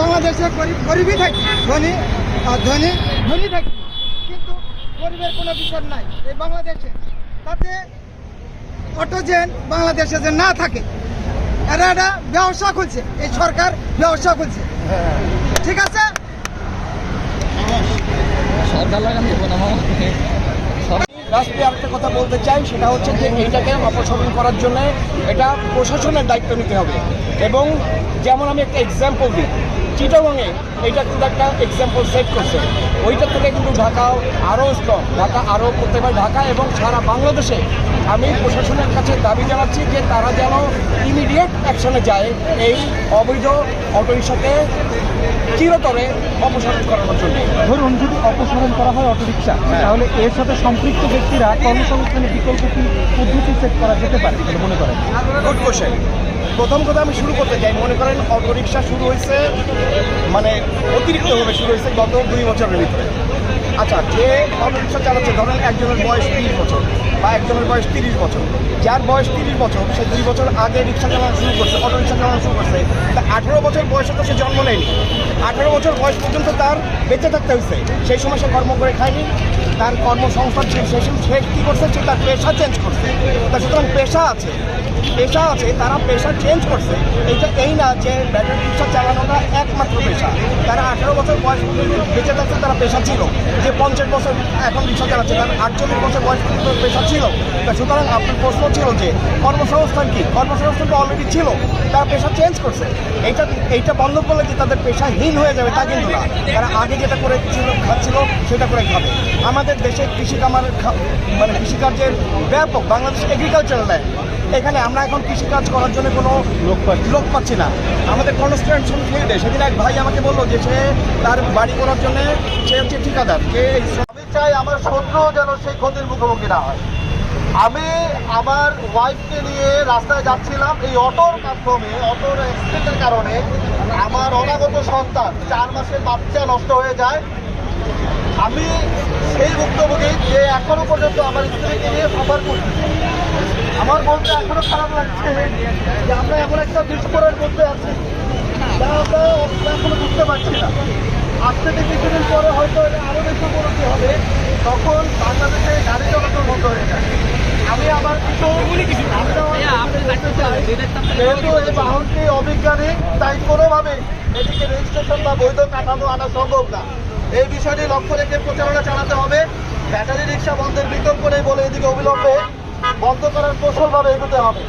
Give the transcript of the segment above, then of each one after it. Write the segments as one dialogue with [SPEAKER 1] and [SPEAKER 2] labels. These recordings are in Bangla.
[SPEAKER 1] বাংলাদেশে গরিব গরিবই থাকি, ধনী ধনী ধনী থাকি। কিন্তু গরিবের কোনো বিষয় নাই এই বাংলাদেশে। তাতে অটোজেন বাংলাদেশে যে না থাকে, এরা একটা ব্যবসা খুলছে, এই সরকার ব্যবসা খুলছে। ঠিক আছে?
[SPEAKER 2] রাষ্ট্রে আরেকটা কথা বলতে চাই, সেটা হচ্ছে যে এইটাকে অপসারণ করার জন্য এটা প্রশাসনের দায়িত্ব নিতে হবে। এবং যেমন আমি একটা এক্সাম্পল দিই, চিটাগংয়ে এইটা কিন্তু একটা এক্সাম্পল সেট করছে। ওইটা থেকে কিন্তু ঢাকা আরও স্ট্রং ঢাকা আরও করতে পারে ঢাকা এবং সারা বাংলাদেশে আমি প্রশাসনের কাছে দাবি জানাচ্ছি যে তারা যেন ইমিডিয়েট অ্যাকশনে যায় এই অবৈধ অটোরিকশাকে চিরতরে অপসারণ করানোর জন্য।
[SPEAKER 3] ধরুন যদি অপসারণ করা হয় অটোরিকশা তাহলে এর সাথে সম্পৃক্ত ব্যক্তিরা কর্মসংস্থানের বিকল্প কি পদ্ধতি সেট করা যেতে পারে বলে মনে করেন?
[SPEAKER 2] গুড কোশ্চেন প্রথম কথা আমি শুরু করতে চাই। মনে করেন অটোরিকশা শুরু হয়েছে মানে অতিরিক্তভাবে শুরু হয়েছে গত দুই বছরের ভিতরে। আচ্ছা যে অটোরিক্সা চালাচ্ছে, ধরেন একজনের বয়স তিরিশ বছর বা একজনের বয়স তিরিশ বছর, যার বয়স তিরিশ বছর, সে দুই বছর আগে রিক্সা চালানো শুরু করছে অটোরিক্সা চালানো শুরু করছে, তা আঠেরো বছর বয়সে তো সে জন্ম নেয়নি। আঠেরো বছর বয়স পর্যন্ত তার বেঁচে থাকতে হয়েছে, সেই সময় সে কর্ম করে খায়নি। তার কর্মসংস্থান সে কী করছে? সে তার পেশা চেঞ্জ করছে। তা সুতরাং পেশা আছে পেশা আছে, তারা পেশা চেঞ্জ করছে। এইটা এই না যে ব্যাটারি রিক্সা চালানোটা একমাত্র পেশা। তারা আঠারো বছর বয়স বেঁচে থাকছে তারা পেশা ছিল। যে পঞ্চাশ বছর এখন রিক্সা চালাচ্ছে, তার আটচল্লিশ বছর বয়স পেশা ছিল। তা সুতরাং আপনার প্রশ্ন ছিল যে, কর্মসংস্থান কি? কর্মসংস্থান তো অলরেডি ছিল। তারা পেশা চেঞ্জ করছে। এইটা এইটা বন্ধ করলে যে তাদের পেশাহীন হয়ে যাবে তা কিন্তু না। তারা আগে যেটা করে ছিল খাচ্ছিল, সেটা করে খাবে। আমাদের দেশে কৃষি কামার মানে কৃষিকার্যের ব্যাপক বাংলাদেশ এগ্রিকালচারাল ল্যান্ড এখানে আমরা এখন কৃষিকাজ করার জন্য কোনো লোক পাচ্ছি লোক পাচ্ছি না। আমাদের কনস্ট্রাকশন ফিল্ডে সেদিন এক ভাই আমাকে বলল যে সে তার বাড়ি করার জন্য সে হচ্ছে ঠিকাদার। যে
[SPEAKER 4] আমি চাই আমার শত্রু যেন সেই ক্ষতির মুখোমুখি না হয়। আমি আমার ওয়াইফকে নিয়ে রাস্তায় যাচ্ছিলাম এই অটোর মাধ্যমে অটোর অ্যাক্সিডেন্টের কারণে। আমার অনাগত সন্তান চার মাসের বাচ্চা নষ্ট হয়ে যায়। আমি সেই ভুক্তভোগী যে এখনও পর্যন্ত আমার স্ত্রীকে নিয়ে সাফার করছি, আমার বলতে এখনও খারাপ লাগছে যে আমরা এমন একটা বিস্ফোরণের মধ্যে আছি যা আমরা এখনও বুঝতে পারছি না। আজ থেকে কিছুদিন পরে হয়তো আরও বেশি উপলব্ধি হবে, তখন বাংলাদেশে গাড়ি চলাচল বন্ধ হয়ে যায় আমি আমার কিছু যেহেতু এই বাহনটি অবিজ্ঞানিক তাই কোনোভাবে এটিকে রেজিস্ট্রেশন বা বৈধ কাঠামো আনা সম্ভব না। এই বিষয়টি লক্ষ্য রেখে প্রচারণা চালাতে হবে। ব্যাটারি রিক্সা বন্ধের বিকল্প নেই বলে এদিকে অবিলম্বে বন্ধ করার কৌশলভাবে এগোতে হবে।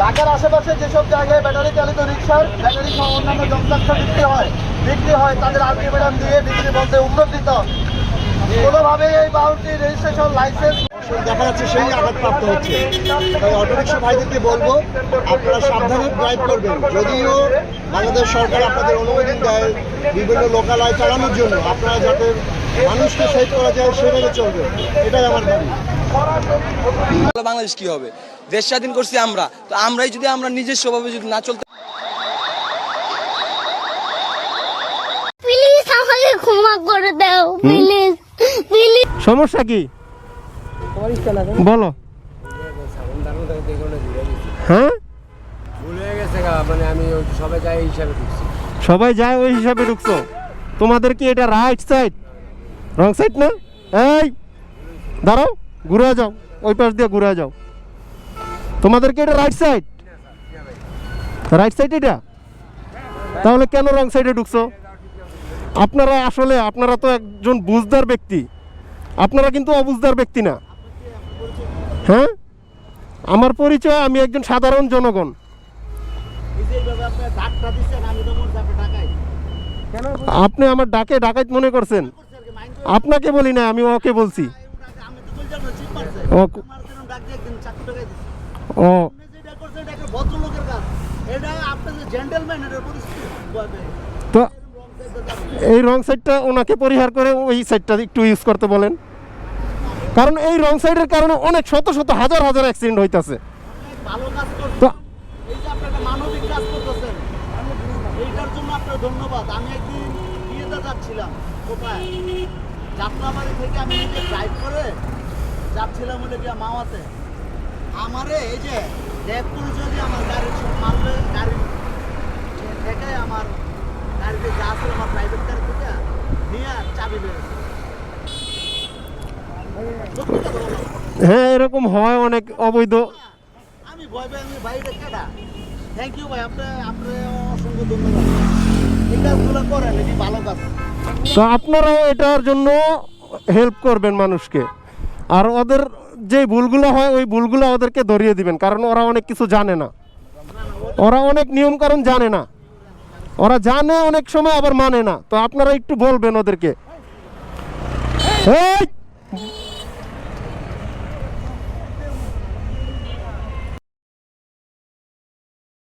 [SPEAKER 4] ঢাকার আশেপাশে যেসব জায়গায় ব্যাটারি চালিত রিক্সার ব্যাটারি সহ অন্যান্য যন্ত্রাংশ বিক্রি হয় বিক্রি হয়, তাদের আলটিমেটাম দিয়ে বিক্রি বন্ধে উদ্যোগ দিতে হবে। কোনোভাবে এই বাহনটি রেজিস্ট্রেশন লাইসেন্স
[SPEAKER 2] দেখা যাচ্ছে সেই আঘাতপ্রাপ্ত হচ্ছে। তাই অটোরিক্সা ভাইদেরকে বলব আপনারা সাবধানে ড্রাইভ করবেন। যদিও বাংলাদেশ সরকার আপনাদের অনুমতি দেয় বিভিন্ন লোকালয় চালানোর জন্য। আপনারা যাতে মানুষকে সেভ করা যায় সেভাবে চলবেন এটাই আমার দাবি।
[SPEAKER 5] বাংলাদেশ কি হবে? দেশ স্বাধীন করছি আমরা। তো আমরাই যদি আমরা নিজস্বভাবে যদি না চলতে
[SPEAKER 6] প্লিজ আমাকে ক্ষমা করে দাও প্লিজ
[SPEAKER 3] সমস্যা কি? বলো। হ্যাঁ?
[SPEAKER 7] মানে সবাই
[SPEAKER 3] যায় ওই হিসাবে ঢুকছো? তোমাদের কি এটা রাইট সাইড রং সাইড না? এই দাঁড়াও ঘুরে যাও ওই পাশ দিয়ে ঘুরে যাও। তোমাদের কি এটা রাইট সাইড রাইট সাইড এটা? তাহলে কেন রং সাইডে ঢুকছো? আপনারা আসলে আপনারা তো একজন বুঝদার ব্যক্তি। আপনারা কিন্তু অবুজদার ব্যক্তি না। হ্যাঁ? আমার পরিচয়, আমি একজন সাধারণ জনগণ। আপনি আমার ডাকে ডাকাইত মনে করছেন? আপনাকে বলি না, আমি ওকে বলছি। ও।
[SPEAKER 4] এটা এটার পরিস্থিতি।
[SPEAKER 3] এই রং সাইডটা ওনাকে পরিহার করে ওই সাইডটা একটু ইউজ করতে বলেন। কারণ এই রং সাইডের কারণে অনেক শত শত হাজার হাজার অ্যাক্সিডেন্ট হইতাছে। তো
[SPEAKER 4] ধন্যবাদ। আমি একদিন বিয়েতে যাচ্ছিলাম কোথায়? যাত্রাবাড়ি থেকে আমি নিজে ড্রাইভ করে যাচ্ছিলাম হলে গিয়া মাওয়াতে। আমারে এই যে দেবপুর যদি আমার গাড়ির সব মারলে গাড়ি থেকে আমার
[SPEAKER 3] হ্যাঁ এরকম হয় অনেক অবৈধ।
[SPEAKER 8] আমি ভয় পাই আমি বাইরে কাটা থ্যাংক ইউ ভাই আপনি আপনি অসংখ্য ধন্যবাদ। এই কাজগুলো করেন এটি ভালো কাজ।
[SPEAKER 3] তো আপনারাও এটার জন্য হেল্প করবেন মানুষকে। আর ওদের যে ভুলগুলো হয় ওই ভুলগুলো ওদেরকে ধরিয়ে দিবেন কারণ ওরা অনেক কিছু জানে না। ওরা অনেক নিয়ম কারণ জানে না। ওরা জানে অনেক সময় আবার মানে না। তো আপনারা একটু বলবেন ওদেরকে। Hey!